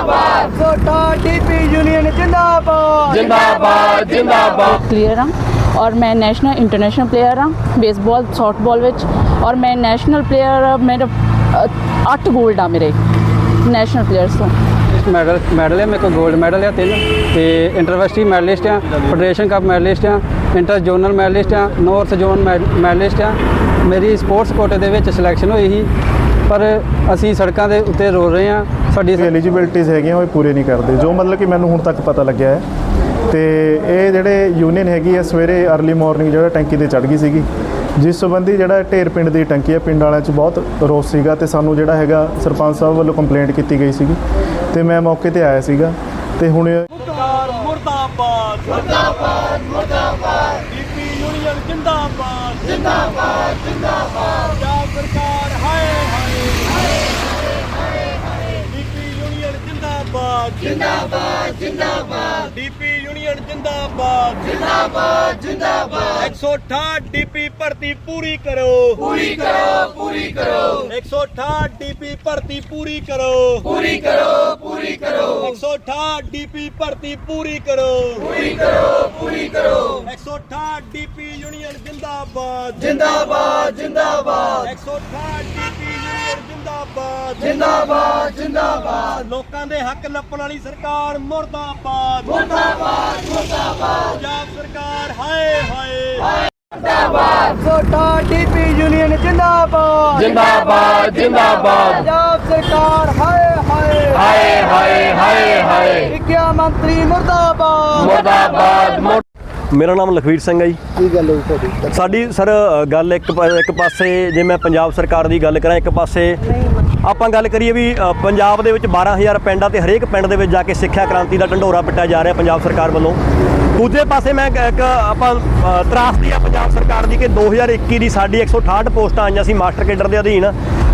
ਜਿੰਦਾਬਾਦ। ਛੋਟਾ DP union ਜਿੰਦਾਬਾਦ। ਜਿੰਦਾਬਾਦ ਜਿੰਦਾਬਾਦ। ਕਲੀਅਰ ਹਾਂ ਔਰ ਮੈਂ ਨੈਸ਼ਨਲ ਇੰਟਰਨੈਸ਼ਨਲ ਪਲੇਅਰ ਹਾਂ ਬੇਸਬਾਲ ਸਾਫਟਬਾਲ ਵਿੱਚ। ਔਰ ਮੈਂ ਨੈਸ਼ਨਲ ਪਲੇਅਰ ਮੇਰੇ 8 골ਡ ਆ ਮੇਰੇ ਨੈਸ਼ਨਲ ਪਲੇਅਰਸ ਤੋਂ। ਮੈਡਲ ਮੈਡਲ ਹੈ ਮੇਰੇ ਕੋਲ 골ਡ ਮੈਡਲ ਆ ਤਿੰਨ। ਤੇ ਇੰਟਰਵਰਸਿਟੀ ਮੈਡਲਿਸਟ ਆ ਫੈਡਰੇਸ਼ਨ ਕੱਪ ਮੈਡਲਿਸਟ ਆ ਇੰਟਰ ਜ਼ੋਨਲ ਮੈਡਲਿਸਟ ਆ ਨਾਰਥ ਜ਼ੋਨ ਮੈਡਲਿਸਟ ਆ ਮੇਰੀ ਸਪੋਰਟਸ ਕੋਟੇ ਦੇ ਵਿੱਚ ਸਿਲੈਕਸ਼ਨ ਹੋਈ ਸੀ। ਪਰ ਅਸੀਂ ਸੜਕਾਂ ਦੇ ਉੱਤੇ ਰੋ ਰਹੇ ਆ ਸਾਡੀ ਐਲੀਜੀਬਿਲਟੀਜ਼ ਹੈਗੀਆਂ ਉਹ ਪੂਰੇ ਨਹੀਂ ਕਰਦੇ। ਜੋ ਮਤਲਬ ਕਿ ਮੈਨੂੰ ਹੁਣ ਤੱਕ ਪਤਾ ਲੱਗਿਆ ਹੈ। ਤੇ ਇਹ ਜਿਹੜੇ ਯੂਨੀਅਨ ਹੈਗੀ ਹੈ ਸਵੇਰੇ अर्ਲੀ ਮਾਰਨਿੰਗ ਜਿਹੜਾ ਟੈਂਕੀ ਤੇ ਚੜ ਗਈ ਸੀਗੀ ਜਿਸ ਸੰਬੰਧੀ ਜਿਹੜਾ ਢੇਰ ਪਿੰਡ ਦੀ ਟੈਂਕੀ ਹੈ ਪਿੰਡ ਵਾਲਿਆਂ 'ਚ ਬਹੁਤ ਰੋਸ ਸੀਗਾ ਤੇ ਸਾਨੂੰ ਜਿਹੜਾ ਹੈਗਾ ਸਰਪੰਚ ਸਾਹਿਬ ਵੱਲੋਂ ਕੰਪਲੇਂਟ ਕੀਤੀ ਗਈ ਸੀਗੀ। ਤੇ ਮੈਂ ਮੌਕੇ ਤੇ ਆਇਆ ਸੀਗਾ। ਤੇ ਹੁਣ ਸਰਕਾਰ ਮੁਰਦਾਬਾਦ। ਮੁਰਦਾਬਾਦ ਮੁਰਦਾਬਾਦ। ਡੀਪੀ ਯੂਨੀਅਨ ਜਿੰਦਾਬਾਦ। ਜਿੰਦਾਬਾਦ ਜਿੰਦਾਬਾਦ ਪੰਜਾਬ ਸਰਕਾਰ ਹਾਏ ਹਾਏ ਡੀਪੀ ਯੂਨੀਅਨ ਜਿੰਦਾਬਾਦ। ਜਿੰਦਾਬਾਦ ਜਿੰਦਾਬਾਦ। ਡੀਪੀ ਯੂਨੀਅਨ ਜਿੰਦਾਬਾਦ। ਜਿੰਦਾਬਾਦ ਜਿੰਦਾਬਾਦ। 168 ਡੀਪੀ ਭਰਤੀ ਪੂਰੀ ਕਰੋ। ਪੂਰੀ ਕਰੋ ਪੂਰੀ ਕਰੋ। 168 ਡੀਪੀ ਭਰਤੀ ਪੂਰੀ ਕਰੋ। ਪੂਰੀ ਕਰੋ ਪੂਰੀ ਕਰੋ। 168 ਡੀਪੀ ਭਰਤੀ ਪੂਰੀ ਕਰੋ। ਪੂਰੀ ਕਰੋ ਪੂਰੀ ਕਰੋ। 168 ਡੀਪੀ ਯੂਨੀਅਨ ਜਿੰਦਾਬਾਦ। ਜਿੰਦਾਬਾਦ ਜਿੰਦਾਬਾਦ। 168 ਡੀਪੀ ਜਿੰਦਾਬਾਦ ਜਿੰਦਾਬਾਦ। ਜਿੰਦਾਬਾਦ ਲੋਕਾਂ ਦੇ ਹੱਕ ਨੱਪਣ ਵਾਲੀ ਸਰਕਾਰ ਮੁਰਦਾਬਾਦ। ਮੁਰਦਾਬਾਦ ਮੁਰਦਾਬਾਦ। ਪੰਜਾਬ ਸਰਕਾਰ ਹਾਏ ਹਾਏ। ਛੋਟਾ ਡੀਪੀ ਯੂਨੀਅਨ ਜਿੰਦਾਬਾਦ। ਜਿੰਦਾਬਾਦ ਜਿੰਦਾਬਾਦ। ਪੰਜਾਬ ਸਰਕਾਰ ਹਾਏ ਹਾਏ। ਹਾਏ ਹਾਏ ਹਾਏ ਹਾਏ। ਵਿਗਿਆ ਮੰਤਰੀ ਮੁਰਦਾਬਾਦ। ਮੁਰਦਾਬਾਦ। ਮੁਰ- ਨਾਮ ਲਖਵੀਰ ਸਿੰਘ ਹੈ ਜੀ। ਕੀ ਗੱਲ ਹੋਈ ਤੁਹਾਡੀ? ਸਾਡੀ ਸਰ ਗੱਲ ਇੱਕ ਇੱਕ ਪਾਸੇ ਜੇ ਮੈਂ ਪੰਜਾਬ ਸਰਕਾਰ ਦੀ ਗੱਲ ਕਰਾਂ ਇੱਕ ਪਾਸੇ ਆਪਾਂ ਗੱਲ ਕਰੀਏ ਵੀ ਪੰਜਾਬ ਦੇ ਵਿੱਚ 12000 ਪਿੰਡ ਤੇ ਹਰੇਕ ਪਿੰਡ ਦੇ ਵਿੱਚ ਜਾ ਕੇ ਸਿੱਖਿਆ ਕ੍ਰਾਂਤੀ ਦਾ ਢੰਡੋਰਾ ਪਿੱਟਿਆ ਜਾ ਰਿਹਾ ਪੰਜਾਬ ਸਰਕਾਰ ਵੱਲੋਂ। ਦੂਜੇ ਪਾਸੇ ਮੈਂ ਇੱਕ ਆਪਾਂ ਤਰਾਸਦੀ ਆ ਪੰਜਾਬ ਸਰਕਾਰ ਦੀ ਕਿ 2021 ਦੀ ਸਾਡੀ 168 ਪੋਸਟਾਂ ਆਈਆਂ ਸੀ ਮਾਸਟਰ ਕੇਡਰ ਦੇ ਅਧੀਨ।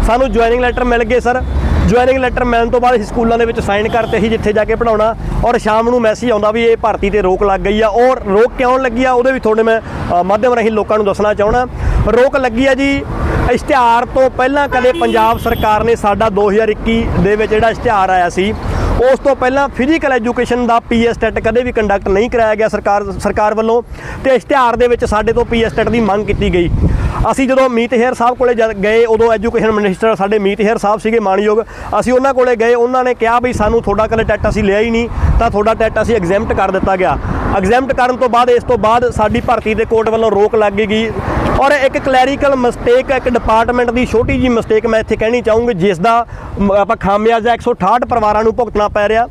ਸਾਨੂੰ ਜੁਆਇਨਿੰਗ ਲੈਟਰ ਮਿਲ ਗਏ ਸਰ। ਜੁਆਇਨਿੰਗ ਲੈਟਰ ਮਿਲਣ ਤੋਂ ਬਾਅਦ ਅਸੀਂ ਸਕੂਲਾਂ ਦੇ ਵਿੱਚ ਸਾਈਨ ਕਰਤੇ ਸੀ, ਜਿੱਥੇ ਜਾ ਕੇ ਪੜਾਉਣਾ ਔਰ ਸ਼ਾਮ ਨੂੰ ਮੈਸੇਜ ਆਉਂਦਾ ਵੀ ਇਹ ਭਰਤੀ ਤੇ ਰੋਕ ਲੱਗ ਗਈ ਆ। ਔਰ ਰੋਕ ਕਿਉਂ ਲੱਗੀ ਆ, ਉਹਦੇ ਵੀ ਤੁਹਾਡੇ ਮੈਂ ਮਾਧਿਅਮ ਰਾਹੀਂ ਲੋਕਾਂ ਨੂੰ ਦੱਸਣਾ ਚਾਹਣਾ ਰੋਕ ਲੱਗੀ ਆ ਜੀ, ਇਸ਼ਤਿਹਾਰ ਤੋਂ ਪਹਿਲਾਂ ਕਦੇ ਪੰਜਾਬ ਸਰਕਾਰ ਨੇ ਸਾਡਾ 2021 ਦੇ ਵਿੱਚ ਜਿਹੜਾ ਇਸ਼ਤਿਹਾਰ ਆਇਆ ਸੀ ਉਸ ਤੋਂ ਪਹਿਲਾਂ ਫਿਜ਼ੀਕਲ ਐਜੂਕੇਸ਼ਨ ਦਾ ਪੀਐਸ ਟੈਟ ਕਦੇ ਵੀ ਕੰਡਕਟ ਨਹੀਂ ਕਰਾਇਆ ਗਿਆ ਸਰਕਾਰ ਸਰਕਾਰ ਵੱਲੋਂ ਤੇ ਇਸ਼ਤਿਹਾਰ ਦੇ ਵਿੱਚ ਸਾਡੇ ਤੋਂ ਪੀਐਸ ਟੈਟ ਦੀ ਮੰਗ ਕੀਤੀ ਗਈ। ਅਸੀਂ ਜਦੋਂ ਮੀਤ ਹੇਅਰ ਸਾਹਿਬ ਕੋਲੇ ਜਦ ਗਏ, ਉਦੋਂ ਐਜੂਕੇਸ਼ਨ ਮਿਨਿਸਟਰ ਸਾਡੇ ਮੀਤ ਹੇਅਰ ਸਾਹਿਬ ਸੀਗੇ ਮਾਨਯੋਗ ਅਸੀਂ ਉਹਨਾਂ ਕੋਲੇ ਗਏ, ਉਹਨਾਂ ਨੇ ਕਿਹਾ ਵੀ ਸਾਨੂੰ ਤੁਹਾਡਾ ਕਦੇ ਟੈਟ ਅਸੀਂ ਲਿਆ ਹੀ ਨਹੀਂ, ਤਾਂ ਤੁਹਾਡਾ ਟੈਟ ਅਸੀਂ ਐਗਜੈਮਟ ਕਰ ਦਿੱਤਾ ਗਿਆ। ਐਗਜੈਮਟ ਕਰਨ ਤੋਂ ਬਾਅਦ, ਇਸ ਤੋਂ ਬਾਅਦ ਸਾਡੀ ਭਰਤੀ ਦੇ ਕੋਰਟ ਵੱਲੋਂ ਰੋਕ ਲੱਗ ਗਈ ਔਰ ਇੱਕ ਕਲੈਰੀਕਲ ਮਿਸਟੇਕ ਇੱਕ ਡਿਪਾਰਟਮੈਂਟ ਦੀ ਛੋਟੀ ਜੀ ਮਿਸਟੇਕ ਮੈਂ ਇੱਥੇ ਕਹਿਣੀ ਚਾਹੂੰਗੀ, ਜਿਸ ਦਾ ਆਪਾਂ ਖਾਮਿਆਜ਼ਾ 168 ਪਰਿਵਾਰਾਂ ਨੂੰ ਭੁਗਤਣਾ ਪੈ ਰਿਹਾ।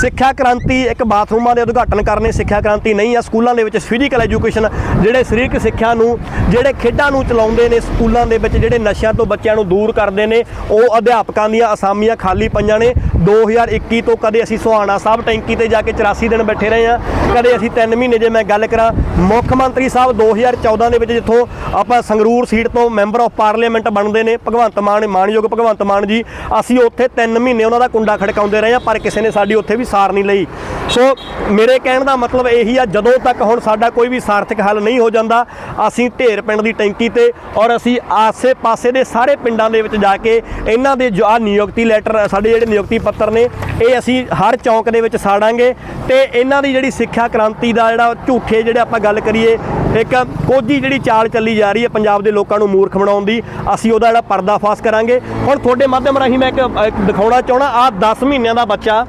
ਸਿੱਖਿਆ ਕ੍ਰਾਂਤੀ ਇੱਕ ਬਾਥਰੂਮਾਂ ਦੇ ਉਦਘਾਟਨ ਕਰਨੇ ਸਿੱਖਿਆ ਕ੍ਰਾਂਤੀ ਨਹੀਂ ਆ, ਸਕੂਲਾਂ ਦੇ ਵਿੱਚ ਫਿਜ਼ੀਕਲ ਐਜੂਕੇਸ਼ਨ ਜਿਹੜੇ ਸਰੀਰਕ ਸਿੱਖਿਆ ਨੂੰ, ਜਿਹੜੇ ਖੇਡਾਂ ਨੂੰ ਚਲਾਉਂਦੇ ਨੇ ਸਕੂਲਾਂ ਦੇ ਵਿੱਚ, ਜਿਹੜੇ ਨਸ਼ਿਆਂ ਤੋਂ ਬੱਚਿਆਂ ਨੂੰ ਦੂਰ ਕਰਦੇ ਨੇ, ਉਹ ਅਧਿਆਪਕਾਂ ਦੀਆਂ ਅਸਾਮੀਆਂ ਖਾਲੀ ਪਈਆਂ ਨੇ। 2021 ਤੋਂ ਕਦੇ ਅਸੀਂ ਸੁਹਾਣਾ ਸਾਹਿਬ ਟੈਂਕੀ ਤੇ ਜਾ ਕੇ 84 ਦਿਨ ਬੈਠੇ ਰਹੇ ਆ ਕਦੇ ਅਸੀਂ 3 ਮਹੀਨੇ ਜੇ ਮੈਂ ਗੱਲ ਕਰਾਂ, ਮੁੱਖ ਮੰਤਰੀ ਸਾਹਿਬ 2014 ਦੇ ਵਿੱਚ ਜਿੱਥੋਂ ਆਪਾਂ ਸੰਗਰੂਰ ਸੀਟ ਤੋਂ ਮੈਂਬਰ ਆਫ ਪਾਰਲੀਮੈਂਟ ਬਣਦੇ ਨੇ, ਭਗਵੰਤ ਮਾਨ, ਮਾਨਯੋਗ ਭਗਵੰਤ ਮਾਨ ਜੀ, ਅਸੀਂ ਉੱਥੇ 3 ਮਹੀਨੇ ਉਹਨਾਂ ਦਾ ਕੁੰਡਾ ਖੜਕਾਉਂਦੇ ਰਹੇ ਆ ਪਰ ਕਿਸੇ ਨੇ ਸਾਡੀ ਉੱਥੇ ਵੀ ਸਾਰ ਨਹੀਂ ਲਈ। ਸੋ ਮੇਰੇ ਕਹਿਣ ਦਾ ਮਤਲਬ ਇਹੀ ਆ, ਜਦੋਂ ਤੱਕ ਹੁਣ ਸਾਡਾ ਕੋਈ ਵੀ ਸਾਰਥਕ ਹੱਲ ਨਹੀਂ ਹੋ ਜਾਂਦਾ, ਅਸੀਂ ਢੇਰ ਪਿੰਡ ਦੀ ਟੈਂਕੀ ਤੇ ਔਰ ਅਸੀਂ ਆਸੇ-ਪਾਸੇ ਦੇ ਸਾਰੇ ਪਿੰਡਾਂ ਦੇ ਵਿੱਚ ਜਾ ਕੇ ਇਹਨਾਂ ਦੇ ਜੋ ਆ ਨਿਯੁਕਤੀ ਲੈਟਰ ਸਾਡੇ ਜਿਹੜੇ ਨਿਯੁਕਤੀ ਪੱਤਰ ਨੇ, ਇਹ ਅਸੀਂ ਹਰ ਚੌਂਕ ਦੇ ਵਿੱਚ ਸਾੜਾਂਗੇ ਤੇ ਇਹਨਾਂ ਦੀ ਜਿਹੜੀ ਸਿੱਖਿਆ ਕ੍ਰਾਂਤੀ ਦਾ ਜਿਹੜਾ ਝੂਠੇ ਜਿਹੜੇ ਆਪਾਂ ਗੱਲ ਕਰੀਏ, ਇੱਕ ਕੋਝੀ ਜਿਹੜੀ ਚਾਲ ਚੱਲੀ ਜਾ ਰਹੀ ਹੈ ਪੰਜਾਬ ਦੇ ਲੋਕਾਂ ਨੂੰ ਮੂਰਖ ਬਣਾਉਣ ਦੀ, ਅਸੀਂ ਉਹਦਾ ਜਿਹੜਾ ਪਰਦਾਫਾਸ਼ ਕਰਾਂਗੇ। ਹੁਣ ਤੁਹਾਡੇ ਮਾਧਿਅਮ ਰਾਹੀਂ ਮੈਂ ਇੱਕ ਦਿਖਾਉਣਾ ਚਾਹਣਾ ਆ 10 ਮਹੀਨਿਆਂ ਦਾ ਬੱਚਾ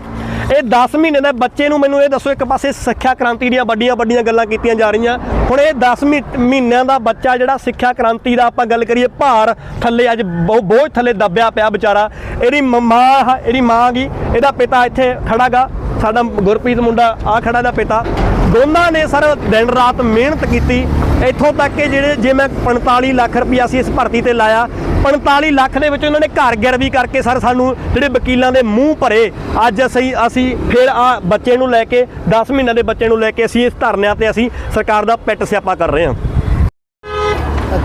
ਇਹ 10 ਮਹੀਨੇ ਦੇ ਬੱਚੇ ਨੂੰ ਮੈਨੂੰ ਇਹ ਦੱਸੋ, ਇੱਕ ਪਾਸੇ ਸਿੱਖਿਆ ਕ੍ਰਾਂਤੀ ਦੀਆਂ ਵੱਡੀਆਂ ਵੱਡੀਆਂ ਗੱਲਾਂ ਕੀਤੀਆਂ ਜਾ ਰਹੀਆਂ। ਹੁਣ ਇਹ 10 ਮਹੀ- ਮਹੀਨਿਆਂ ਦਾ ਬੱਚਾ ਜਿਹੜਾ ਸਿੱਖਿਆ ਕ੍ਰਾਂਤੀ ਦਾ ਆਪਾਂ ਗੱਲ ਕਰੀਏ, ਭਾਰ ਥੱਲੇ ਅੱਜ ਬਹੁ- ਬੋਝ ਥੱਲੇ ਦੱਬਿਆ ਪਿਆ ਵਿਚਾਰਾ। ਇਹਦੀ ਮਾਂ ਇਹਦੀ ਮਾਂ ਗਈ ਇਹਦਾ ਪਿਤਾ ਇੱਥੇ ਖੜਾਗਾ। ਸਾਡਾ ਗੁਰਪ੍ਰੀਤ ਮੁੰਡਾ ਆ ਖੜਾ ਦਾ ਪਿਤਾ। ਦੋਨਾਂ ਨੇ ਸਰ ਦਿਨ ਰਾਤ ਮਿਹਨਤ ਕੀਤੀ। ਇੱਥੋਂ ਤੱਕ ਕਿ ਜਿਹੜੇ ਜੇ ਮੈਂ 45 ਲੱਖ ਰੁਪਇਆ ਸੀ ਇਸ ਭਰਤੀ ਤੇ ਲਾਇਆ 45 ਲੱਖ ਦੇ ਵਿੱਚ ਉਹਨਾਂ ਨੇ ਘਰ ਗਿਰਵੀ ਕਰਕੇ ਸਰ ਸਾਨੂੰ ਜਿਹੜੇ ਵਕੀਲਾਂ ਦੇ ਮੂੰਹ ਭਰੇ। ਅੱਜ ਅਸੀਂ ਅਸੀਂ ਫਿਰ ਆ ਬੱਚੇ ਨੂੰ ਲੈ ਕੇ 10 ਮਹੀਨਿਆਂ ਦੇ ਬੱਚੇ ਨੂੰ ਲੈ ਕੇ ਅਸੀਂ ਇਸ ਧਰਨਿਆਂ ਤੇ ਅਸੀਂ ਸਰਕਾਰ ਦਾ ਪਿੱਟ ਸਿਆਪਾ ਕਰ ਰਹੇ ਹਾਂ।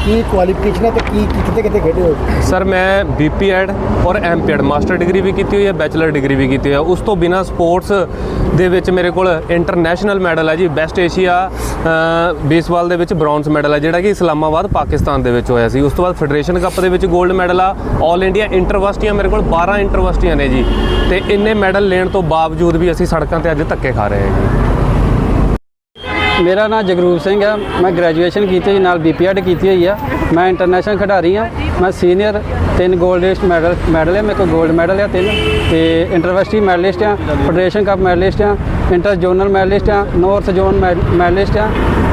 ਕੀ ਕੁਆਲੀਫਿਕੇਸ਼ਨ ਹੈ ਤੇ ਕੀ ਕਿਤੇ ਕਿਤੇ ਖੇਡੇ ਹੋ? ਸਰ, ਮੈਂ ਬੀਪੀ ਐਡ ਔਰ ਐਮਪੀਐਡ ਮਾਸਟਰ ਡਿਗਰੀ ਵੀ ਕੀਤੀ ਹੋਈ ਹੈ ਬੈਚਲਰ ਡਿਗਰੀ ਵੀ ਕੀਤੀ ਹੋਈ ਹੈ। ਉਸ ਤੋਂ ਬਿਨਾ ਸਪੋਰਟਸ ਦੇ ਵਿੱਚ ਮੇਰੇ ਕੋਲ ਇੰਟਰਨੈਸ਼ਨਲ ਮੈਡਲ ਹੈ ਜੀ ਬੈਸਟ ਏਸ਼ੀਆ ਬੇਸਬਾਲ ਦੇ ਵਿੱਚ ਬ੍ਰੌਂਜ਼ ਮੈਡਲ ਹੈ, ਜਿਹੜਾ ਕਿ ਇਸਲਾਮਾਬਾਦ, ਪਾਕਿਸਤਾਨ ਦੇ ਵਿੱਚ ਹੋਇਆ ਸੀ। ਉਸ ਤੋਂ ਬਾਅਦ ਫੈਡਰੇਸ਼ਨ ਕੱਪ ਦੇ ਵਿੱਚ 골ਡ ਮੈਡਲ ਆ 올 ਇੰਡੀਆ ਇੰਟਰਵਰਸਿਟੀਆਂ ਮੇਰੇ ਕੋਲ 12 ਇੰਟਰਵਰਸਿਟੀਆਂ ਨੇ ਜੀ। ਤੇ ਇੰਨੇ ਮੈਡਲ ਲੈਣ ਤੋਂ ਬਾਵਜੂਦ ਵੀ ਅਸੀਂ ਸੜਕਾਂ ਤੇ ਅੱਜ ਧੱਕੇ ਖਾ ਰਹੇ ਹਾਂ ਜੀ। ਮੇਰਾ ਨਾਮ ਜਗਰੂਪ ਸਿੰਘ ਹੈ। ਮੈਂ ਗ੍ਰੈਜੂਏਸ਼ਨ ਕੀਤੀ ਹੋਈ, ਨਾਲ ਬੀਪੀਐਡ ਕੀਤੀ ਹੋਈ ਆ। ਮੈਂ ਇੰਟਰਨੈਸ਼ਨਲ ਖਿਡਾਰੀ ਆ ਮੈਂ ਸੀਨੀਅਰ ਤਿੰਨ 골ਡ ਲਿਸਟ ਮੈਡਲ ਮੈਡਲ ਹੈ। ਮੇਰੇ ਕੋਲ 골ਡ ਮੈਡਲ ਆ ਤਿੰਨ। ਤੇ ਇੰਟਰਵਰਸਿਟੀ ਮੈਡਲਿਸਟ ਆ ਫੈਡਰੇਸ਼ਨ ਕੱਪ ਮੈਡਲਿਸਟ ਆ ਇੰਟਰ ਜ਼ੋਨਲ ਮੈਡਲਿਸਟ ਆ ਨਾਰਥ ਜ਼ੋਨ ਮੈਡਲਿਸਟ ਆ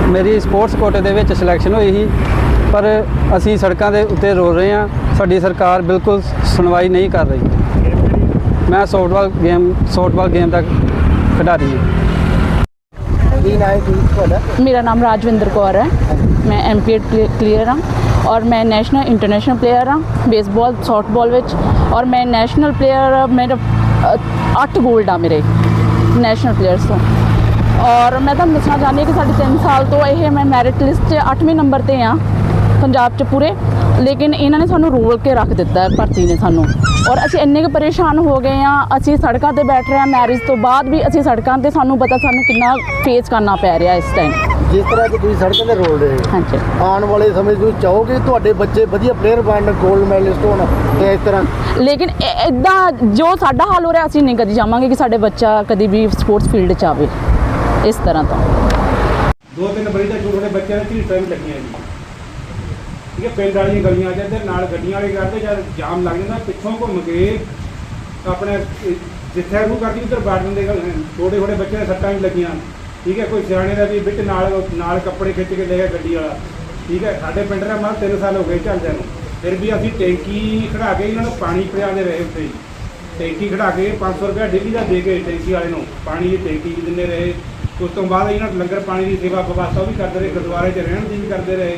ਮੇਰੀ ਸਪੋਰਟਸ ਕੋਟੇ ਦੇ ਵਿੱਚ ਸਿਲੈਕਸ਼ਨ ਹੋਈ ਸੀ। ਪਰ ਅਸੀਂ ਸੜਕਾਂ ਦੇ ਉੱਤੇ ਰੋ ਰਹੇ ਆ ਸਾਡੀ ਸਰਕਾਰ ਬਿਲਕੁਲ ਸੁਣਵਾਈ ਨਹੀਂ ਕਰ ਰਹੀ। ਮੈਂ ਸੌਫਟਬਾਲ ਗੇਮ ਸੌਫਟਬਾਲ ਗੇਮ ਦਾ ਖਿਡਾਰੀ ਹਾਂ। ਕੀ ਨਾ ਹੈ ਕੀ ਤੁਹਾਡਾ ਮੇਰਾ ਨਾਮ ਰਾਜਵਿੰਦਰ ਕੌਰ ਹੈ ਮੈਂ ਐਮਪੀਐਡ ਕਲੀਅਰ ਹਾਂ ਔਰ ਮੈਂ ਨੈਸ਼ਨਲ ਇੰਟਰਨੈਸ਼ਨਲ ਪਲੇਅਰ ਹਾਂ ਬੇਸਬਾਲ ਸੌਫਟਬਾਲ ਵਿੱਚ ਔਰ ਮੈਂ ਨੈਸ਼ਨਲ ਪਲੇਅਰ ਮੇਰਾ 8 ਗੋਲਡ ਆ ਮੇਰੇ ਨੈਸ਼ਨਲ ਪਲੇਅਰਸ ਤੋਂ ਔਰ ਮੈਂ ਤੁਹਾਨੂੰ ਦੱਸਣਾ ਚਾਹੁੰਦੀ ਹਾਂ ਕਿ ਸਾਡੇ 3 ਸਾਲ ਤੋਂ ਇਹ ਮੈਂ ਮੈਰਿਟ ਲਿਸਟ 'ਚ 8ਵੇਂ ਨੰਬਰ ਤੇ ਆ ਪੰਜਾਬ 'ਚ ਪੂਰੇ ਲੇਕਿਨ ਇਹਨਾਂ ਨੇ ਸਾਨੂੰ ਰੋਲ ਕੇ ਰੱਖ ਦਿੱਤਾ ਹੈ ਭਰਤੀ ਨੇ ਸਾਨੂੰ। ਔਰ ਅਸੀਂ ਇੰਨੇ ਕੁ ਪਰੇਸ਼ਾਨ ਹੋ ਗਏ ਆ ਅਸੀਂ ਸੜਕਾਂ ਤੇ ਬੈਠ ਰਹੇ ਆ ਮੈਰਿਜ ਤੋਂ ਬਾਅਦ ਵੀ ਅਸੀਂ ਸੜਕਾਂ ਤੇ ਸਾਨੂੰ ਪਤਾ ਸਾਨੂੰ ਕਿੰਨਾ ਫੇਸ ਕਰਨਾ ਪੈ ਰਿਹਾ ਇਸ ਟਾਈਮ ਜਿਸ ਤਰ੍ਹਾਂ ਕਿ ਤੁਸੀਂ ਸੜਕਾਂ ਤੇ ਰੋਲ ਰਹੇ ਹੋ। ਹਾਂਜੀ। ਆਉਣ ਵਾਲੇ ਸਮੇਂ 'ਚ ਤੁਸੀਂ ਚਾਹੋਗੇ ਤੁਹਾਡੇ ਬੱਚੇ ਵਧੀਆ ਪਲੇਅਰ ਬਣਨ 골ਡ ਮੈਡਲਿਸਟ ਹੋਣ ਤੇ ਇਸ ਤਰ੍ਹਾਂ? ਲੇਕਿਨ ਇਦਾਂ ਜੋ ਸਾਡਾ ਹਾਲ ਹੋ ਰਿਹਾ ਅਸੀਂ ਨਹੀਂ ਕਦੀ ਜਾਵਾਂਗੇ ਕਿ ਸਾਡੇ ਬੱਚਾ ਕਦੀ ਵੀ ਸਪੋਰਟਸ ਫੀਲਡ 'ਚ ਆਵੇ ਇਸ ਤਰ੍ਹਾਂ ਤੋਂ। ਦੋ ਤਿੰਨ ਵਾਰੀ ਤਾਂ ਛੋਟੇ ਛੋਟੇ ਬੱਚਿਆਂ ਦੇ ਝੀਟਾਂ ਵੀ ਲੱਗੀਆਂ ਜੀ। ਠੀਕ ਪਿੰਡ ਵਾਲੀਆਂ ਗਲੀਆਂ ਚ ਇੱਧਰ ਨਾਲ ਗੱਡੀਆਂ ਵਾਲੇ ਕਰਦੇ, ਜਦ ਜਾਮ ਲੱਗ ਜਾਂਦਾ, ਪਿੱਛੋਂ ਘੁੰਮ ਕੇ ਆਪਣੇ ਜਿੱਥੇ ਉਹ ਕਰਦੀ, ਉੱਧਰ ਬਾੜ ਦਿੰਦੇ ਛੋਟੇ ਛੋਟੇ ਬੱਚਿਆਂ ਦੇ ਸੱਟਾਂ ਵੀ ਲੱਗੀਆਂ। ਠੀਕ ਹੈ, ਕੋਈ ਸਿਆਣੇ ਦਾ ਵੀ ਵਿੱਚ ਨਾਲ ਨਾਲ ਕੱਪੜੇ ਖਿੱਚ ਕੇ ਲੈ ਗਿਆ ਗੱਡੀ ਵਾਲਾ। ਠੀਕ ਹੈ, ਸਾਡੇ ਪਿੰਡ ਦਾ ਮਾਂ 3 ਸਾਲ ਹੋ ਗਏ ਚੱਲਦਿਆਂ ਨੂੰ। ਫਿਰ ਵੀ ਅਸੀਂ ਟੈਂਕੀ ਖੜਾ ਕੇ ਇਹਨਾਂ ਨੂੰ ਪਾਣੀ ਪਿਆਉਂਦੇ ਰਹੇ ਉੱਥੇ ਹੀ। ਟੈਂਕੀ ਖੜਾ ਕੇ 500 ਰੁਪਏ ਡੇਲੀ ਦਾ ਦੇ ਕੇ ਟੈਂਕੀ ਵਾਲੇ ਨੂੰ, ਪਾਣੀ ਦੀ ਟੈਂਕੀ ਵੀ ਦਿੰਦੇ ਰਹੇ। ਉਸ ਤੋਂ ਬਾਅਦ ਇਹਨਾਂ ਨੂੰ ਲੰਗਰ ਪਾਣੀ ਦੀ ਸੇਵਾ ਵਿਵਸਥਾ ਉਹ ਵੀ ਕਰਦੇ ਰਹੇ, ਗੁਰਦੁਆਰੇ 'ਚ ਰਹਿਣ ਦੀ ਵੀ ਕਰਦੇ ਰਹੇ।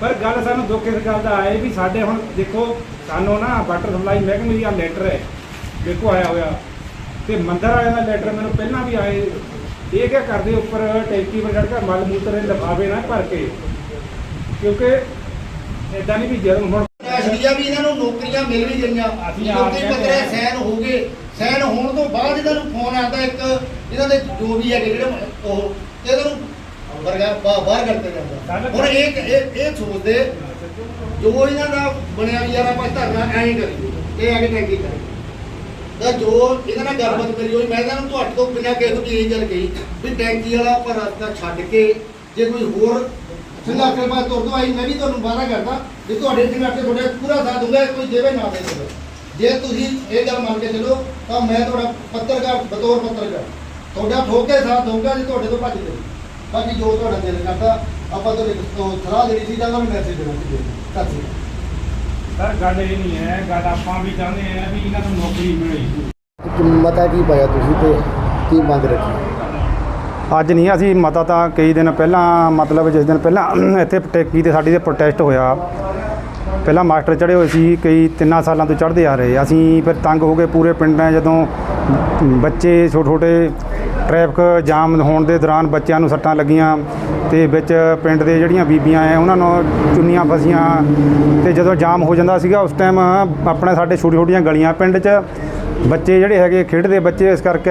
ਪਰ ਗੱਲ ਸਾਨੂੰ ਦੁੱਖ ਇਸ ਗੱਲ ਦਾ ਆਏ ਵੀ ਸਾਡੇ ਹੁਣ ਦੇਖੋ ਸਾਨੂੰ ਨਾ ਵਾਟਰ ਸਪਲਾਈ ਮਹਿਕਮੇ ਦੀ ਆ ਲੈਟਰ ਹੈ ਦੇਖੋ ਆਇਆ ਹੋਇਆ। ਤੇ ਮੰਦਰ ਵਾਲਿਆਂ ਦਾ ਲੈਟਰ ਮੈਨੂੰ ਪਹਿਲਾਂ ਵੀ ਆਏ। ਇਹ ਕਿਆ ਕਰਦੇ ਉੱਪਰ ਟੈਂਕੀ ਪਰ ਚੜ੍ਹ ਕੇ ਮਲ ਮੂਤਰ ਦੇ ਲਿਫਾਫੇ ਨਾ ਭਰ ਕੇ। ਕਿਉਂਕਿ ਇਦਾਂ ਨਹੀਂ ਵੀ ਜਦੋਂ ਹੁਣ ਅਸਲੀਆ ਵੀ ਇਹਨਾਂ ਨੂੰ ਨੌਕਰੀਆਂ ਮਿਲ ਵੀ ਗਈਆਂ। ਨੌਕਰੀ ਪੱਤਰ। ਸੈਨ ਹੋ ਗਏ। ਸੈਨ ਹੋਣ ਤੋਂ ਬਾਅਦ ਇਹਨਾਂ ਨੂੰ ਫੋਨ ਆਉਂਦਾ ਇੱਕ ਇਹਨਾਂ ਦੇ ਜੋ ਵੀ ਹੈਗੇ ਜਿਹੜੇ ਉਹ ਤੇ ਇਹਨਾਂ ਨੂੰ ਵਰਗਾ ਬਾਹਰ ਕਰਦੇ ਜਾਂਦਾ। ਹੁਣ ਇਹ ਇਹ ਇਹ ਸੋਚਦੇ ਜੋ ਇਹਨਾਂ ਦਾ ਬਣਿਆ ਵੀ ਯਾਰ ਆਪਾਂ ਧਰਨਾ ਐਂ ਕਰੀਏ, ਇਹ ਆ ਕੇ ਟੈਂਕੀ ਕਰੀ ਤਾਂ ਜੋ ਇਹਨਾਂ ਨਾਲ ਗੱਲਬਾਤ ਕਰੀ ਹੋਈ, ਮੈਂ ਇਹਨਾਂ ਤੁਹਾਡੇ ਤੋਂ ਬਿਨਾਂ ਕਿਸੇ ਤੋਂ ਇਹ ਗੱਲ ਕਹੀ ਵੀ ਟੈਂਕੀ ਵਾਲਾ ਆਪਾਂ ਰਸਤਾ ਛੱਡ ਕੇ ਜੇ ਕੋਈ ਹੋਰ ਸਿੱਧਾ ਕੇ ਤੁਰ ਦੋ ਆਈ ਮੈਂ ਵੀ ਤੁਹਾਨੂੰ ਵਾਅਦਾ ਕਰਦਾ ਵੀ ਤੁਹਾਡੇ ਜਿੰਨਾ ਕੇ ਤੁਹਾਡੇ ਪੂਰਾ ਸਾਥ ਦੂੰਗਾ ਕੋਈ ਦੇਵੇ ਨਾ ਦੇ ਦੇਵੇ। ਜੇ ਤੁਸੀਂ ਇਹ ਗੱਲ ਮੰਨ ਕੇ ਚੱਲੋ, ਤਾਂ ਮੈਂ ਤੁਹਾਡਾ ਪੱਤਰਕਾਰ, ਬਤੌਰ ਪੱਤਰਕਾਰ, ਤੁਹਾਡਾ ਠੋਕੇ ਸਾਥ ਦਊਗਾ, ਜੇ ਤੁਹਾਡੇ ਤੋਂ ਭੱਜ ਗਏ ਬਾਕੀ ਜੋ ਤੁਹਾਡਾ ਦਿਲ ਕਰਦਾ ਆਪਾਂ ਤੁਹਾਡੇ ਤੋਂ ਸਲਾਹ ਦੇਣੀ ਸੀ ਜਾਂ ਤੁਹਾਨੂੰ ਮੈਸੇਜ ਦੇਣਾ ਸੀ ਧੰਨਵਾਦ ਸਰ ਗੱਲ ਇਹ ਨਹੀਂ ਹੈ ਗੱਲ ਆਪਾਂ ਵੀ ਚਾਹੁੰਦੇ ਆ ਵੀ ਇਹਨਾਂ ਨੂੰ ਨੌਕਰੀ ਮਿਲੇ। ਮਤਾ ਕੀ ਪਾਇਆ ਤੁਸੀਂ ਤੇ ਕੀ ਮੰਗ ਰੱਖੀ? ਅੱਜ ਨਹੀਂ ਅਸੀਂ ਮਤਾ ਤਾਂ ਕਈ ਦਿਨ ਪਹਿਲਾਂ ਮਤਲਬ ਜਿਸ ਦਿਨ ਪਹਿਲਾਂ ਇੱਥੇ ਟੈਕੀ ਤੇ ਸਾਡੀ ਤੇ ਪ੍ਰੋਟੈਸਟ ਹੋਇਆ। ਪਹਿਲਾਂ ਮਾਸਟਰ ਚੜੇ ਹੋਏ ਸੀ ਕਈ ਤਿੰਨਾਂ ਸਾਲਾਂ ਤੋਂ ਚੜ੍ਹਦੇ ਆ ਰਹੇ। ਅਸੀਂ ਫਿਰ ਤੰਗ ਹੋ ਗਏ ਪੂਰੇ ਪਿੰਡਾਂ ਜਦੋਂ ਬੱਚੇ ਛੋਟੇ ਛੋਟੇ ਟ੍ਰੈਫਿਕ ਜਾਮ ਹੋਣ ਦੇ ਦੌਰਾਨ ਬੱਚਿਆਂ ਨੂੰ ਸੱਟਾਂ ਲੱਗੀਆਂ ਤੇ ਵਿੱਚ ਪਿੰਡ ਦੇ ਜਿਹੜੀਆਂ ਬੀਬੀਆਂ ਐ, ਉਹਨਾਂ ਨੂੰ ਚੁੰਨੀਆਂ ਫਸੀਆਂ ਤੇ ਜਦੋਂ ਜਾਮ ਹੋ ਜਾਂਦਾ ਸੀਗਾ, ਉਸ ਟਾਈਮ ਆਪਣੇ ਸਾਡੇ ਛੋਟੀ ਛੋਟੀਆਂ ਗਲੀਆਂ ਪਿੰਡ 'ਚ ਬੱਚੇ ਜਿਹੜੇ ਹੈਗੇ ਖੇਡਦੇ ਬੱਚੇ, ਇਸ ਕਰਕੇ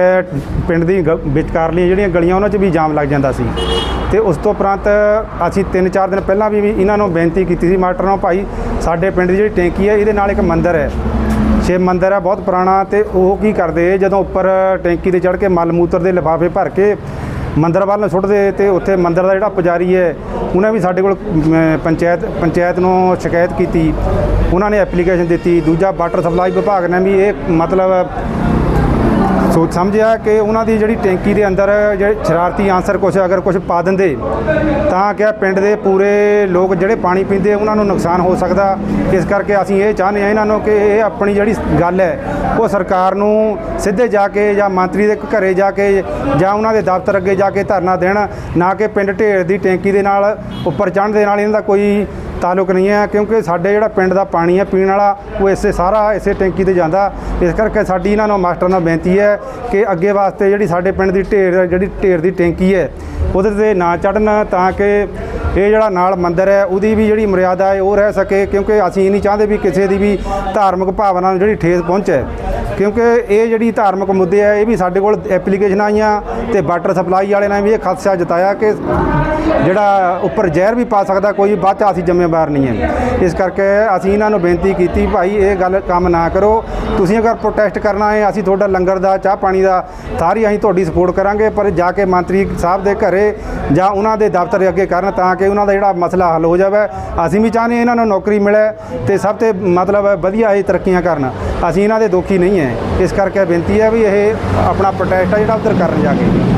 ਪਿੰਡ ਦੀ ਗ- ਵਿਚਕਾਰਲੀਆਂ ਜਿਹੜੀਆਂ ਗਲੀਆਂ, ਉਹਨਾਂ 'ਚ ਵੀ ਜਾਮ ਲੱਗ ਜਾਂਦਾ ਸੀ। ਤੇ ਉਸ ਤੋਂ ਉਪਰੰਤ ਅਸੀਂ 3-4 ਦਿਨ ਪਹਿਲਾਂ ਵੀ ਵੀ ਇਹਨਾਂ ਨੂੰ ਬੇਨਤੀ ਕੀਤੀ ਸੀ, ਮਾਸਟਰ ਨੂੰ, ਭਾਈ, ਸਾਡੇ ਪਿੰਡ ਦੀ ਜਿਹੜੀ ਟੈਂਕੀ ਹੈ ਇਹਦੇ ਨਾਲ ਇੱਕ ਮੰਦਿਰ ਹੈ ਸ਼ਿਵ ਮੰਦਿਰ ਹੈ ਬਹੁਤ ਪੁਰਾਣਾ ਤੇ ਉਹ ਕੀ ਕਰਦੇ, ਜਦੋਂ ਉੱਪਰ ਟੈਂਕੀ ਤੇ ਚੜ੍ਹ ਕੇ ਮਲ ਮੂਤਰ ਦੇ ਲਿਫਾਫੇ ਭਰ ਕੇ ਮੰਦਰ ਵੱਲ ਨੂੰ ਸੁੱਟਦੇ ਤੇ ਉੱਥੇ ਮੰਦਰ ਦਾ ਜਿਹੜਾ ਪੁਜਾਰੀ ਹੈ, ਉਹਨੇ ਵੀ ਸਾਡੇ ਕੋਲ ਪੰਚਾਇਤ ਪੰਚਾਇਤ ਨੂੰ ਸ਼ਿਕਾਇਤ ਕੀਤੀ। ਉਹਨਾਂ ਨੇ ਐਪਲੀਕੇਸ਼ਨ ਦਿੱਤੀ। ਦੂਜਾ ਵਾਟਰ ਸਪਲਾਈ ਵਿਭਾਗ ਨੇ ਵੀ ਇਹ ਮਤਲਬ ਸੋਚ ਸਮਝਿਆ ਕਿ ਉਹਨਾਂ ਦੀ ਜਿਹੜੀ ਟੈਂਕੀ ਦੇ ਅੰਦਰ ਜਿਹੜੇ ਸ਼ਰਾਰਤੀ ਆਂਸਰ ਕੁਝ ਅਗਰ ਕੁਝ ਪਾ ਦਿੰਦੇ, ਤਾਂ ਕਿ ਪਿੰਡ ਦੇ ਪੂਰੇ ਲੋਕ ਜਿਹੜੇ ਪਾਣੀ ਪੀਂਦੇ ਉਹਨਾਂ ਨੂੰ ਨੁਕਸਾਨ ਹੋ ਸਕਦਾ। ਇਸ ਕਰਕੇ ਅਸੀਂ ਇਹ ਚਾਹੁੰਦੇ ਹਾਂ ਇਹਨਾਂ ਨੂੰ ਕਿ ਇਹ ਆਪਣੀ ਜਿਹੜੀ ਗੱਲ ਹੈ, ਉਹ ਸਰਕਾਰ ਨੂੰ ਸਿੱਧੇ ਜਾ ਕੇ ਜਾਂ ਮੰਤਰੀ ਦੇ ਘਰੇ ਜਾ ਕੇ ਜਾਂ ਉਹਨਾਂ ਦੇ ਦਫ਼ਤਰ ਅੱਗੇ ਜਾ ਕੇ ਧਰਨਾ ਦੇਣ, ਨਾ ਕਿ ਪਿੰਡ ਢੇਰ ਦੀ ਟੈਂਕੀ ਦੇ ਨਾਲ, ਉੱਪਰ ਚੜ੍ਹਨ ਦੇ ਨਾਲ ਇਹਨਾਂ ਦਾ ਕੋਈ ਤਾਲੁਕ ਨਹੀਂ ਹੈ, ਕਿਉਂਕਿ ਸਾਡੇ ਜਿਹੜਾ ਪਿੰਡ ਦਾ ਪਾਣੀ ਹੈ, ਪੀਣ ਵਾਲਾ, ਉਹ ਇਸੇ ਸਾਰਾ, ਇਸੇ ਟੈਂਕੀ ਤੇ ਜਾਂਦਾ। ਇਸ ਕਰਕੇ ਸਾਡੀ ਇਹਨਾਂ ਨੂੰ ਮਾਸਟਰ ਨਾਲ ਬੇਨਤੀ ਹੈ ਕਿ ਅੱਗੇ ਵਾਸਤੇ ਜਿਹੜੀ ਸਾਡੇ ਪਿੰਡ ਦੀ ਢੇਰ, ਜਿਹੜੀ ਢੇਰ ਦੀ ਟੈਂਕੀ ਹੈ, ਉਹਦੇ ਤੇ ਨਾ ਚੜਨ ਤਾਂ ਕਿ ਇਹ ਜਿਹੜਾ ਨਾਲ ਮੰਦਿਰ ਹੈ, ਉਹਦੀ ਵੀ ਜਿਹੜੀ ਮਰਿਆਦਾ ਹੈ, ਉਹ ਰਹਿ ਸਕੇ, ਕਿਉਂਕਿ ਅਸੀਂ ਇਹ ਨਹੀਂ ਚਾਹੁੰਦੇ ਵੀ ਕਿਸੇ ਦੀ ਵੀ ਧਾਰਮਿਕ ਭਾਵਨਾ ਨੂੰ ਜਿਹੜੀ ਠੇਸ ਪਹੁੰਚੇ। ਕਿਉਂਕਿ ਇਹ ਜਿਹੜੀ ਧਾਰਮਿਕ ਮੁੱਦੇ ਆ ਇਹ ਵੀ ਸਾਡੇ ਕੋਲ ਐਪਲੀਕੇਸ਼ਨਾਂ ਆਈਆਂ ਤੇ ਵਾਟਰ ਸਪਲਾਈ ਵਾਲੇ ਨੇ ਵੀ ਇਹ ਖਦਸ਼ਾ ਜਤਾਇਆ ਕਿ ਜਿਹੜਾ ਉੱਪਰ ਜ਼ਹਿਰ ਵੀ ਪਾ ਸਕਦਾ, ਕੋਈ ਬਾਅਦ ਚ ਅਸੀਂ ਜ਼ਿੰਮੇਵਾਰ ਨਹੀਂ ਹੈ ਇਸ ਕਰਕੇ ਅਸੀਂ ਇਹਨਾਂ ਨੂੰ ਬੇਨਤੀ ਕੀਤੀ, ਭਾਈ ਇਹ ਗੱਲ ਕੰਮ ਨਾ ਕਰੋ। ਤੁਸੀਂ ਅਗਰ ਪ੍ਰੋਟੈਸਟ ਕਰਨਾ ਹੈ, ਅਸੀਂ ਤੁਹਾਡਾ ਲੰਗਰ ਦਾ, ਚਾਹ ਪਾਣੀ ਦਾ ਸਾਰੀ ਅਸੀਂ ਤੁਹਾਡੀ ਸਪੋਰਟ ਕਰਾਂਗੇ, ਪਰ ਜਾ ਕੇ ਮੰਤਰੀ ਸਾਹਿਬ ਦੇ ਘਰੇ ਜਾਂ ਉਹਨਾਂ ਦੇ ਦਫ਼ਤਰ ਅੱਗੇ ਕਰਨ ਤਾਂ ਕਿ ਉਹਨਾਂ ਦਾ ਜਿਹੜਾ ਮਸਲਾ ਹੱਲ ਹੋ ਜਾਵੇ। ਅਸੀਂ ਵੀ ਚਾਹੁੰਦੇ ਇਹਨਾਂ ਨੂੰ ਨੌਕਰੀ ਮਿਲੇ ਤੇ ਸਭ ਤੇ ਮਤਲਬ ਵਧੀਆ ਇਹ ਤਰੱਕੀਆਂ ਕਰਨ। ਅਸੀਂ ਇਹਨਾਂ ਦੇ ਦੋਖੀ ਨਹੀਂ ਹੈ ਇਸ ਕਰਕੇ ਬੇਨਤੀ ਹੈ ਵੀ ਇਹ ਆਪਣਾ ਪ੍ਰੋਟੈਸਟ ਆ ਜਿਹੜਾ ਉੱਧਰ ਕਰਨ ਜਾ ਕੇ।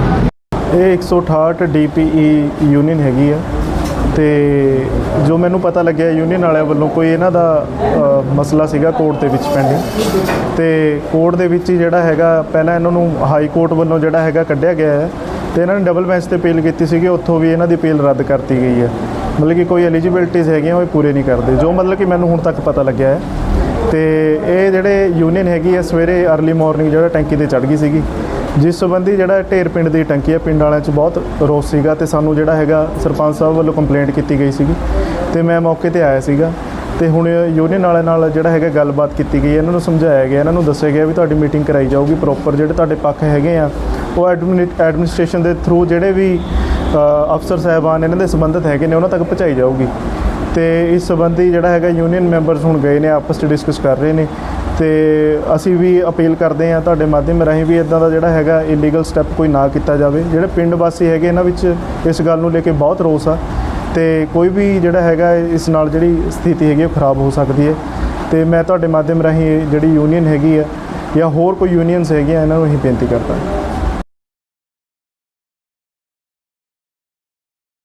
ਇਹ 168 ਡੀਪੀਈ ਯੂਨੀਅਨ ਹੈਗੀ ਆ। ਤੇ ਜੋ ਮੈਨੂੰ ਪਤਾ ਲੱਗਿਆ ਯੂਨੀਅਨ ਵਾਲਿਆਂ ਵੱਲੋਂ ਕੋਈ ਇਹਨਾਂ ਦਾ ਮਸਲਾ ਸੀਗਾ ਕੋਰਟ ਦੇ ਵਿੱਚ ਪੈਂਡਿੰਗ ਤੇ ਕੋਰਟ ਦੇ ਵਿੱਚ ਹੀ ਜਿਹੜਾ ਹੈਗਾ, ਪਹਿਲਾਂ ਇਹਨਾਂ ਨੂੰ ਹਾਈ ਕੋਰਟ ਵੱਲੋਂ ਜਿਹੜਾ ਹੈਗਾ ਕੱਢਿਆ ਗਿਆ ਹੈ। ਤੇ ਇਹਨਾਂ ਨੇ ਡਬਲ ਬੈਂਚ ਤੇ ਅਪੀਲ ਕੀਤੀ ਸੀਗੀ, ਉੱਥੋਂ ਵੀ ਇਹਨਾਂ ਦੀ ਅਪੀਲ ਰੱਦ ਕਰਤੀ ਗਈ ਹੈ। ਮਤਲਬ ਕਿ ਕੋਈ ਐਲੀਜੀਬਿਲਟੀਜ਼ ਹੈਗੀਆਂ, ਉਹ ਪੂਰੇ ਨਹੀਂ ਕਰਦੇ। ਜੋ ਮਤਲਬ ਕਿ ਮੈਨੂੰ ਹੁਣ ਤੱਕ ਪਤਾ ਲੱਗਿਆ ਹੈ। ਤੇ ਇਹ ਜਿਹੜੇ ਯੂਨੀਅਨ ਹੈਗੀ ਹੈ ਸਵੇਰੇ अर्ਲੀ ਮਾਰਨਿੰਗ ਜਿਹੜਾ ਟੈਂਕੀ ਤੇ ਚੜ ਗਈ ਸੀਗੀ। ਜਿਸ ਸੰਬੰਧੀ ਜਿਹੜਾ ਢੇਰ ਪਿੰਡ ਦੀ ਟੰਕੀ ਹੈ ਪਿੰਡ ਵਾਲਿਆਂ 'ਚ ਬਹੁਤ ਰੋਸ ਸੀਗਾ ਤੇ ਸਾਨੂੰ ਜਿਹੜਾ ਹੈਗਾ ਸਰਪੰਚ ਸਾਹਿਬ ਵੱਲੋਂ ਕੰਪਲੇਂਟ ਕੀਤੀ ਗਈ ਸੀਗੀ ਤੇ ਮੈਂ ਮੌਕੇ ਤੇ ਆਇਆ ਸੀਗਾ ਤੇ ਹੁਣ ਯੂਨੀਅਨ ਵਾਲਿਆਂ ਨਾਲ ਜਿਹੜਾ ਹੈਗਾ ਗੱਲਬਾਤ ਕੀਤੀ ਗਈ ਇਹਨਾਂ ਨੂੰ ਸਮਝਾਇਆ ਗਿਆ, ਇਹਨਾਂ ਨੂੰ ਦੱਸਿਆ ਗਿਆ ਵੀ ਤੁਹਾਡੀ ਮੀਟਿੰਗ ਕਰਾਈ ਜਾਊਗੀ ਪ੍ਰੋਪਰ ਜਿਹੜੇ ਤੁਹਾਡੇ ਪੱਖ ਹੈਗੇ ਆ, ਉਹ ਐਡਮਿਨਿਸਟ੍ਰੇਸ਼ਨ ਦੇ ਥਰੂ ਜਿਹੜੇ ਵੀ ਅਫਸਰ ਸਾਹਿਬਾਨ ਇਹਨਾਂ ਦੇ ਸੰਬੰਧਿਤ ਹੈਗੇ ਨੇ, ਉਹਨਾਂ ਤੱਕ ਪਹੁੰਚਾਈ ਜਾਊਗੀ ਤੇ ਇਸ ਸੰਬੰਧੀ ਜਿਹੜਾ ਹੈਗਾ ਯੂਨੀਅਨ ਮੈਂਬਰਸ ਹੁਣ ਗਏ ਨੇ, ਆਪਸ 'ਚ ਡਿਸਕਸ ਕਰ ਰਹੇ ਨੇ ਤੇ ਅਸੀਂ ਵੀ ਅਪੀਲ ਕਰਦੇ ਹਾਂ ਤੁਹਾਡੇ ਮਾਧਿਅਮ ਰਾਹੀਂ ਵੀ ਇਦਾਂ ਦਾ ਜਿਹੜਾ ਹੈਗਾ ਇਲੀਗਲ ਸਟੈਪ ਕੋਈ ਨਾ ਕੀਤਾ ਜਾਵੇ। ਜਿਹੜੇ ਪਿੰਡ ਵਾਸੀ ਹੈਗੇ ਇਹਨਾਂ ਵਿੱਚ ਇਸ ਗੱਲ ਨੂੰ ਲੈ ਕੇ ਬਹੁਤ ਰੋਸ ਆ ਤੇ ਕੋਈ ਵੀ ਜਿਹੜਾ ਹੈਗਾ ਇਸ ਨਾਲ ਜਿਹੜੀ ਸਥਿਤੀ ਹੈਗੀ ਉਹ ਖਰਾਬ ਹੋ ਸਕਦੀ ਹੈ। ਤੇ ਮੈਂ ਤੁਹਾਡੇ ਮਾਧਿਅਮ ਰਾਹੀਂ ਜਿਹੜੀ ਯੂਨੀਅਨ ਹੈਗੀ ਆ ਜਾਂ ਹੋਰ ਕੋਈ ਯੂਨੀਅਨਸ ਹੈਗੀਆਂ, ਇਹਨਾਂ ਨੂੰ ਹੀ ਬੇਨਤੀ ਕਰਦਾ